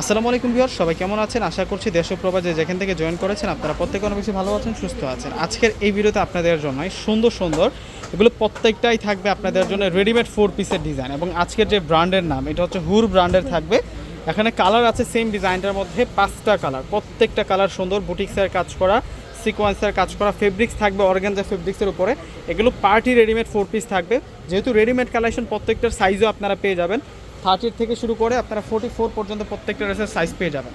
আসসালামু আলাইকুম ভিউয়ার সবাই কেমন আছেন? আশা করছি দেশ প্রবাসে যেখান থেকে জয়েন করেছেন, আপনারা প্রত্যেকে অনেক বেশি ভালো আছেন, সুস্থ আছেন। আজকের এই ভিডিওতে আপনাদের জন্য সুন্দর সুন্দর, এগুলো প্রত্যেকটাই থাকবে আপনাদের জন্য রেডিমেড ফোর পিসের ডিজাইন এবং আজকের যে ব্র্যান্ডের নাম, এটা হচ্ছে হুর ব্র্যান্ডের থাকবে। এখানে কালার আছে সেম ডিজাইনটার মধ্যে পাঁচটা কালার প্রত্যেকটা কালার সুন্দর বুটিক্সের কাজ করা সিকোয়েন্সের কাজ করা ফেব্রিক্স থাকবে অর্গানজা ফেব্রিক্সের উপরে। এগুলো পার্টি রেডিমেড ফোর পিস থাকবে। যেহেতু রেডিমেড কালেকশন প্রত্যেকটার সাইজও আপনারা পেয়ে যাবেন। থার্টির থেকে শুরু করে আপনারা ফোর্টি ফোর পর্যন্ত প্রত্যেকটা ড্রেসের সাইজ পেয়ে যাবেন।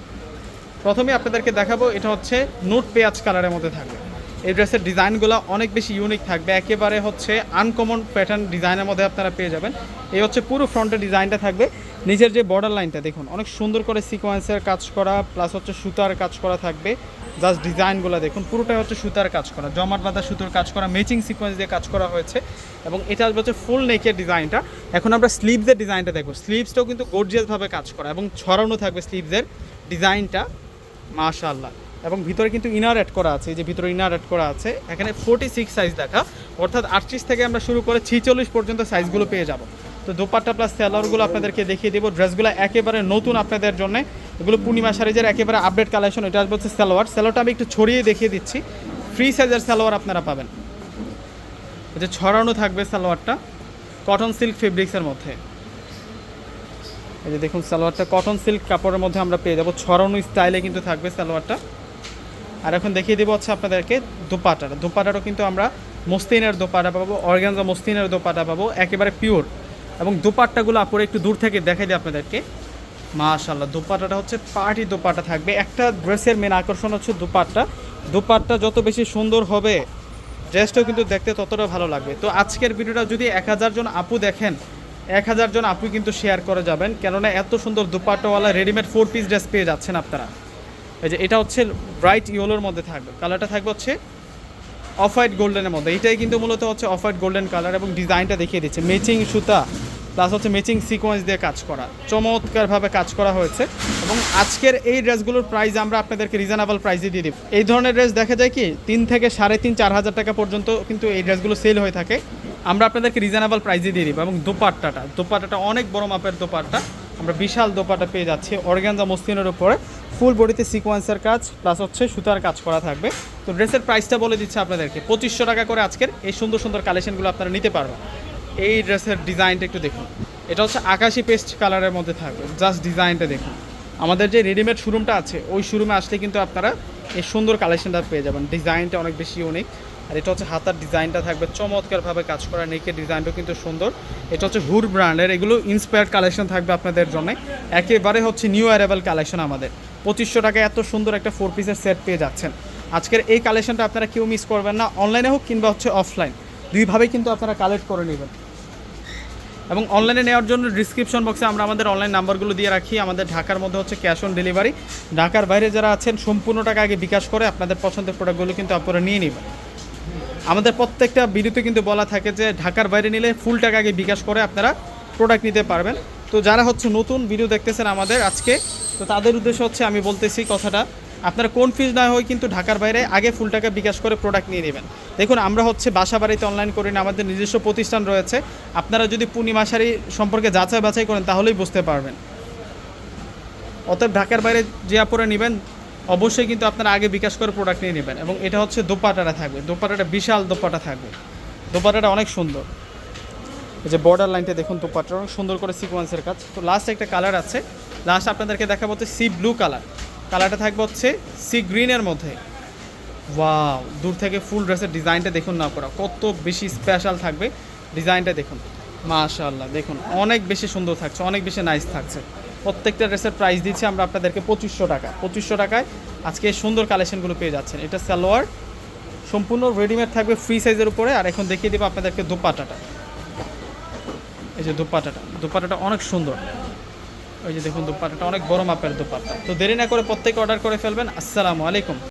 প্রথমে আপনাদেরকে দেখাবো, এটা হচ্ছে নোট পেঁয়াজ কালারের মধ্যে থাকবে এই ড্রেসের ডিজাইনগুলো অনেক বেশি ইউনিক থাকবে। একেবারে হচ্ছে আনকমন প্যাটার্ন ডিজাইনের মধ্যে আপনারা পেয়ে যাবেন। এই হচ্ছে পুরো ফ্রন্টের ডিজাইনটা থাকবে। নিজের যে বর্ডার লাইনটা দেখুন, অনেক সুন্দর করে সিকোয়েন্সের কাজ করা প্লাস হচ্ছে সুতার কাজ করা থাকবে। জাস্ট ডিজাইনগুলো দেখুন, পুরোটাই হচ্ছে সুতার কাজ করা, জমাট বাঁধা সুতোর কাজ করা ম্যাচিং সিকোয়েন্স দিয়ে কাজ করা হয়েছে। এবং এটা আসবে হচ্ছে ফুল নেকের ডিজাইনটা এখন আমরা স্লিভসের ডিজাইনটা দেখব। স্লিভসটাও কিন্তু গর্জিয়াসভাবে কাজ করা এবং ছড়ানো থাকবে স্লিভসের ডিজাইনটা মাশাআল্লাহ। এবং ভিতরে কিন্তু ইনার অ্যাড করা আছে যে ভিতরে ইনার অ্যাড করা আছে, এখানে ফোর্টি সিক্স সাইজ দেখা, অর্থাৎ আটত্রিশ থেকে আমরা শুরু করে ছিচল্লিশ পর্যন্ত সাইজগুলো পেয়ে যাব। তো দোপাট্টা প্লাস স্যালোয়ারগুলো আপনাদেরকে দেখিয়ে দেবো, ড্রেসগুলো একেবারে নতুন আপনাদের জন্য, এগুলো পূর্ণিমা সারিজের একেবারে আপডেট কালেকশন এটা আসবে হচ্ছে সালোয়ার। স্যালোয়ারটা আমি একটু ছড়িয়ে দেখিয়ে দিচ্ছি ফ্রি সাইজের সালোয়ার আপনারা পাবেন। যে ছড়ানো থাকবে সালোয়ারটা কটন সিল্ক ফেব্রিক্সের মধ্যে। এই যে দেখুন, সালোয়ারটা কটন সিল্ক কাপড়ের মধ্যে আমরা পেয়ে যাব, ছড়ানো স্টাইলে কিন্তু থাকবে সালোয়ারটা। আর এখন দেখিয়ে দেবো হচ্ছে আপনাদেরকে দোপাটাটা দোপাটারও কিন্তু আমরা মস্তিনের দোপাটা পাবো, অর্গানজা মস্তিনের দোপাটা পাবো, একেবারে পিওর এবং দোপাট্টাগুলো আপরে একটু দূর থেকে দেখাই দিই আপনাদেরকে। মাশাল্লাহ দোপাট্টাটা হচ্ছে পার্টি দোপাট্টা থাকবে। একটা ড্রেসের মেন আকর্ষণ হচ্ছে দোপাট্টা। দোপাট্টা যত বেশি সুন্দর হবে ড্রেসটাও কিন্তু দেখতে ততটা ভালো লাগবে। তো আজকের ভিডিওটা যদি এক হাজার জন আপু দেখেন, এক হাজার জন আপু কিন্তু শেয়ার করে যাবেন। কেননা এত সুন্দর দোপাট্টাওয়ালা রেডিমেড ফোর পিস ড্রেস পেয়ে যাচ্ছেন আপনারা। এই যে এটা হচ্ছে ব্রাইট ইয়েলোর মধ্যে থাকবে। কালারটা থাকবে হচ্ছে অফ হোয়াইট গোল্ডেনের মধ্যে। এটাই কিন্তু মূলত হচ্ছে অফ হোয়াইট গোল্ডেন কালার এবং ডিজাইনটা দেখিয়ে দিচ্ছে। ম্যাচিং সুতা প্লাস হচ্ছে ম্যাচিং সিকোয়েন্স দিয়ে কাজ করা। চমৎকারভাবে কাজ করা হয়েছে এবং আজকের এই ড্রেসগুলোর প্রাইস আমরা আপনাদেরকে রিজনেবল প্রাইসে দিয়ে দিব। এই ধরনের ড্রেস দেখা যায় কি, তিন থেকে সাড়ে তিন, চার হাজার টাকা পর্যন্ত কিন্তু এই ড্রেসগুলো সেল হয়ে থাকে। আমরা আপনাদেরকে রিজনেবল প্রাইসে দিয়ে দিব এবং দোপাট্টাটা। দোপাট্টাটা অনেক বড় মাপের দোপাট্টা। আমরা বিশাল দোপাটা পেয়ে যাচ্ছি। অর্গ্যানজা মসলিনের উপরে। ফুল বডিতে সিকোয়েন্সের কাজ, প্লাস হচ্ছে সুতার কাজ করা থাকবে। তো ড্রেসের প্রাইসটা বলে দিচ্ছে আপনাদেরকে। পঁচিশশো টাকা করে আজকের এই সুন্দর সুন্দর কালেকশনগুলো আপনারা নিতে পারবেন। এই ড্রেসের ডিজাইনটা একটু দেখুন। এটা হচ্ছে আকাশি পেস্ট কালারের মধ্যে থাকবে। জাস্ট ডিজাইনটা দেখুন। আমাদের যে রেডিমেড শোরুমটা আছে, ওই শোরুমে আসলে কিন্তু আপনারা এই সুন্দর কালেকশনটা পেয়ে যাবেন। ডিজাইনটা অনেক বেশি ইউনিক আর এটা হচ্ছে হাতার ডিজাইনটা থাকবে, চমৎকারভাবে কাজ করা নেকের ডিজাইনটাও কিন্তু সুন্দর। এটা হচ্ছে হুর ব্র্যান্ডের, এগুলো ইন্সপায়ার্ড কালেকশন থাকবে আপনাদের জন্য। একেবারে হচ্ছে নিউ অ্যারেবল কালেকশন আমাদের। পঁচিশশো টাকায় এত সুন্দর একটা ফোর পিসের সেট পেয়ে যাচ্ছেন। আজকের এই কালেকশনটা আপনারা কেউ মিস করবেন না অনলাইনে হোক কিংবা হচ্ছে অফলাইন দুইভাবেই কিন্তু আপনারা কালেক্ট করে নেবেন। এবং অনলাইনে নেওয়ার জন্য ডিসক্রিপশন বক্সে আমরা আমাদের অনলাইন নাম্বারগুলো দিয়ে রাখি। আমাদের ঢাকার মধ্যে হচ্ছে ক্যাশ অন ডেলিভারি ঢাকার বাইরে যারা আছেন, সম্পূর্ণ টাকা আগে বিকাশ করে আপনাদের পছন্দের প্রোডাক্টগুলো কিন্তু আপনারা নিয়ে নেবেন। আমাদের প্রত্যেকটা ভিডিওতে কিন্তু বলা থাকে যে ঢাকার বাইরে নিলে ফুল টাকা আগে বিকাশ করে আপনারা প্রোডাক্ট নিতে পারবেন। তো যারা হচ্ছে নতুন ভিডিও দেখতেছেন আমাদের আজকে, তো তাদের উদ্দেশ্য হচ্ছে আমি বলতেছি কথাটা, আপনারা কনফিউজ না হয়ে কিন্তু ঢাকার বাইরে আগে ফুল টাকা বিকাশ করে প্রোডাক্ট নিয়ে নেবেন। দেখুন, আমরা হচ্ছে বাসা বাড়িতে অনলাইন করি না, আমাদের নিজস্ব প্রতিষ্ঠান রয়েছে। আপনারা যদি পূর্ণিমা শাড়ি সম্পর্কে যাচাই বাছাই করেন, তাহলেই বুঝতে পারবেন। অতএব ঢাকার বাইরে যে আপনারা নেবেন অবশ্যই কিন্তু আপনারা আগে বিকাশ করে প্রোডাক্ট নিয়ে নেবেন এবং এটা হচ্ছে দোপাটাটা থাকবে। দোপাটাটা বিশাল দোপাটা থাকবে। দোপাটাটা অনেক সুন্দর। এই যে বর্ডার লাইনটা দেখুন দোপাটা অনেক সুন্দর করে সিকোয়েন্সের কাজ। তো লাস্ট একটা কালার আছে। লাস্ট আপনাদেরকে দেখাবো হচ্ছে সি ব্লু কালার কালারটা থাকবে হচ্ছে সি গ্রিনের মধ্যে। ওয়াও দূর থেকে ফুল ড্রেসের ডিজাইনটা দেখুন না করা কত বেশি স্পেশাল থাকবে। ডিজাইনটা দেখুন। মাশাআল্লাহ, দেখুন। অনেক বেশি সুন্দর থাকছে, অনেক বেশি নাইস থাকছে। প্রত্যেকটা ড্রেসের প্রাইস দিচ্ছি আমরা আপনাদেরকে পঁচিশশো টাকা। পঁচিশশো টাকায় আজকে সুন্দর কালেকশনগুলো পেয়ে যাচ্ছেন। এটা সালোয়ার, সম্পূর্ণ রেডিমেড থাকবে ফ্রি সাইজের উপরে। আর এখন দেখিয়ে দেবো আপনাদেরকে দোপাটাটা। এই যে দোপাটাটা। দোপাটাটা অনেক সুন্দর। ওই যে দেখুন, দোপাটাটা অনেক বড় মাপের দোপাটা। তো দেরি না করে প্রত্যেকে অর্ডার করে ফেলবেন। আসসালামু আলাইকুম।